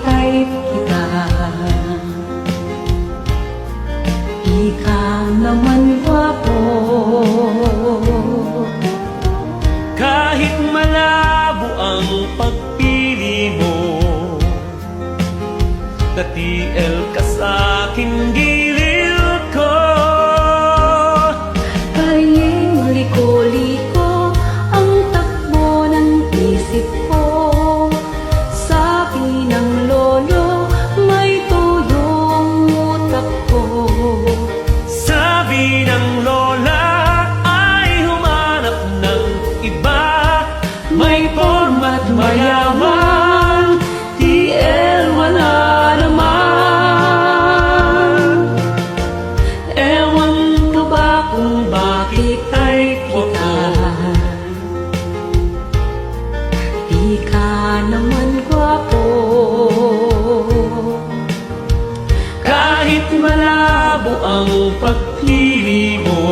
type kita. Ikaw naman gwapo Kahit malabo ang pagpili mo Natiel ka sa aking gilid naman gwapo. Kahit malabo ang pagpili mo